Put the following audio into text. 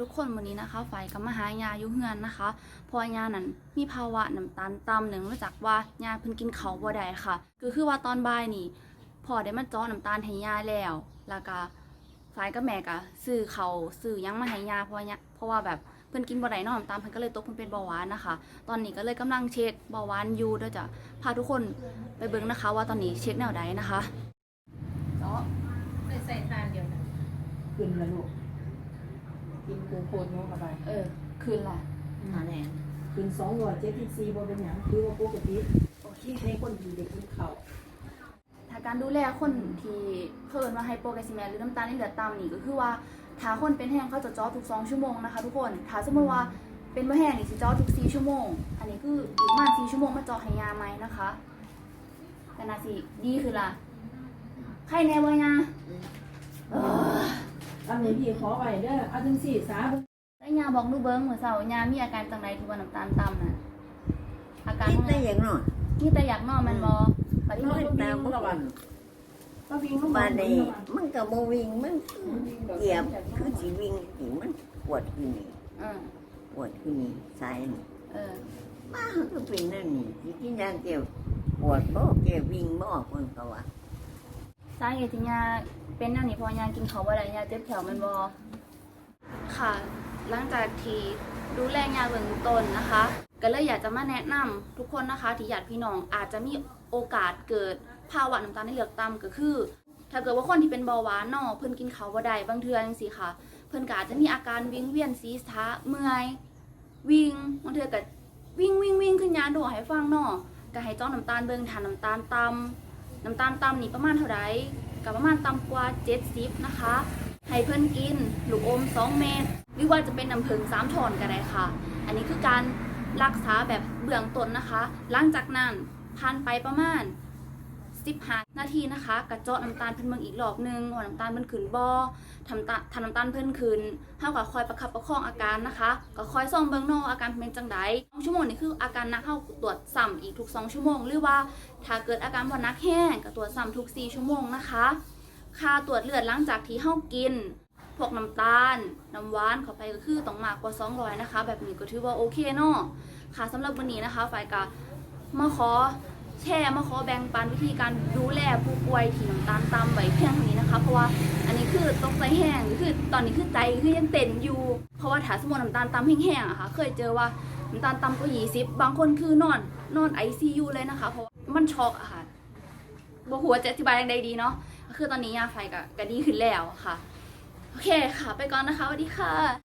ทุกคนวันนี้นะคะฝ่ายกับมาหายาอยู่เฮือนนะคะเพราะว่ายานั้นมีภาวะน้ำตาลต่ำเนื่องมาจากว่ายาเพิ่นกินเขาวบ่ได้ค่ะก็คือว่าตอนบ่ายนี่พอได้มาเจาะน้ำตาลให้ยาแล้ว แล้วก็ฝ่ายกับแม่ก็ซื้อเขาวซื้อหยังมาให้ยาเพราะว่ายาเพราะว่าแบบเพิ่นกินบ่ได้เนาะน้ำตาลเพิ่นก็เลยตกเพิ่นเป็นเบาหวานนะคะ ตอนนี้ก็เลยกำลังเช็คเบาหวานอยู่เดี๋ยวจะพาทุกคนไปเบิ่งนะคะ ว่าตอนนี้เช็คแนวใดนะคะเจาะไม่ใส่ทานเดียวกันขึ้นแล้วลูก กินโคโคนโน้เข้าไปเออ คืนล่ะหาแหนนขึ้นสองร้อยเจ็ดสิบสี่บ่เป็นหยังคือว่าปกติโอเค ในคนที่เด็กกินข้าวถ้าการดูแลคนที่เพิ่นว่าไฮโปแคลซิเมียหรือน้ำตาลในเลือดต่ำนี่ก็คือว่าถ้าคนเป็นแห้งเขาจะเจาะทุก 2 ชั่วโมงนะคะทุกคนถ้าสมมติว่าเป็นบ่แห้งนี่สิเจาะทุก 4 ชั่วโมง อันนี้คืออีกประมาณ4ชั่วโมงมาเจาะให้ยาไหมนะคะแต่น่าสิดีคือล่ะใครแน่บ่ยาเอ ออันนี้พี่ขอไว้เด้อเอาจังสี่สาเบิ่งแล้วยาบอกหนูเบิ่งมื้อเช้ายามีอาการจังไดที่ว่าน้ำตาลต่ำน่ะอาการคิดของได้อย่างน้อยมีแต่อยากนอนมันบ่บัดนี้น้อยมันตามเมื่อวันก็วิ่งเข้ามามาในมันก็บ่วิ่งมันเหยียบคือสิวิ่งสิมันปวดอยู่นี่เออปวดอยู่นี่สายนี่เออมามันก็เป็นนั่นนี่สิกินยาเกี่ยวปวดบ่แกวิ่งบ่เพิ่นก็ว่า สาเหตุที่ยาเป็นอย่างนี้เพราะยากินเขาวบ่ได้ยาเจ็บแถวแมันบอค่ะ หลังจากที่ดูแลยาเบื้องต้นนะคะ ก็เลยอยากจะมาแนะนำทุกคนนะคะที่ญาติพี่น้องอาจจะมีโอกาสเกิดภาวะน้ำตาลในเลือดต่ำก็คือ ถ้าเกิดว่าคนที่เป็นเบาหวานเนาะเพิ่นกินเขาวบ่ได้บางเทื่อจังซี่ค่ะ เพิ่นก็อาจจะมีอาการวิงเวียนศีรษะเมื่อยวิ่งบางเทื่อก็วิ่งวิ่งวิ่งขึ้นยาโดให้ฟังเนาะก็ให้เจ้าน้ำตาลเบิ่งทานน้ำตาลต่ำ น้ำตาลต่ำนี่ประมาณเท่าไรกับประมาณต่ำกว่า 70 นะคะ ให้เพื่อนกินลูกอม 2 เม็ดหรือว่าจะเป็นน้ำผึ้ง3ช้อนก็ได้ค่ะ อันนี้คือการรักษาแบบเบื้องต้นนะคะ หลังจากนั้นผ่านไปประมาณ 15 นาทีนะคะกระเจาะน้ำตาลเพิ่นเบิ่งอีกรอบหนึงว่าน้ำตาลเพิ่นขึ้นบ่ทำตาทำน้ำตาลเพิ่นขึ้นเฮาก็คอยประคับประคองอาการนะคะ ก็คอยส่องเบิ่งเนาะอาการเป็นจังได2ชั่วโมงนี่คืออาการนักเฮาตรวจซ้ำอีกทุก 2 ชั่วโมง หรือว่าถ้าเกิดอาการบ่นักแห้งก็ตรวจซ้ำทุก 4 ชั่วโมงนะคะค่าตรวจเลือดหลังจากที่เฮากินพวกน้ำตาล น้ำหวานเข้าไปก็คือต้องมากกว่า 200 นะคะ แบบนี้ก็ถือว่าโอเคเนาะค่ะสำหรับวันนี้นะคะฝ่ายกะมาขอ แชร์มาขอแบ่งปันวิธีการดูแลผู้ป่วยที่น้ำตาลต่ำไว้เพียงเท่านี้นะคะ เพราะว่าอันนี้คือตกใจแห้งคือตอนนี้คือใจคือยังเต้นอยู่ เพราะว่าถ้าสมมติน้ำตาลต่ำแห้งๆอะค่ะ เคยเจอว่าน้ำตาลต่ำกว่า20บางคนคือนอนนอน ICU เลยนะคะ เพราะมันช็อกอะค่ะบ่หัวจะอธิบายยังไงดีเนาะคือตอนนี้ยาไฟก็ก็ดีขึ้นแล้วค่ะ โอเคค่ะ ไปก่อนนะคะสวัสดีค่ะ